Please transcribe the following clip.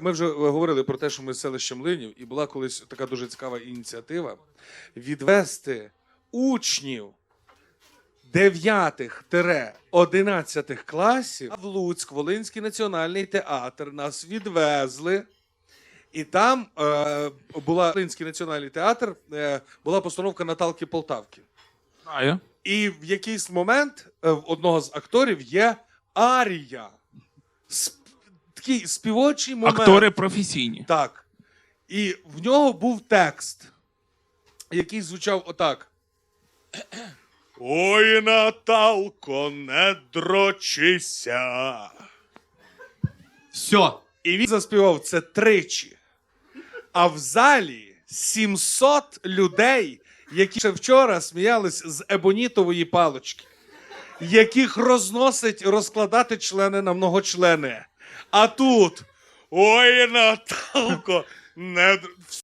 Ми вже говорили про те, що ми з селища Млинів, і була колись така дуже цікава ініціатива відвести учнів 9-11 класів в Луцьк, Волинський національний театр. Нас відвезли. І там е, була Волинський національний театр, е, була постановка Наталки Полтавки. Знаю. І в якийсь момент е, в одного з акторів є арія. Такий співочий момент. Актори професійні. Так. І в нього був текст, який звучав отак. Ой, Наталко, не дрочися. Все. І він заспівав це тричі. А в залі 700 людей, які ще вчора сміялись з ебонітової палочки, яких розносить розкладати члени на многочлени. А тут. Ой, Наталко, не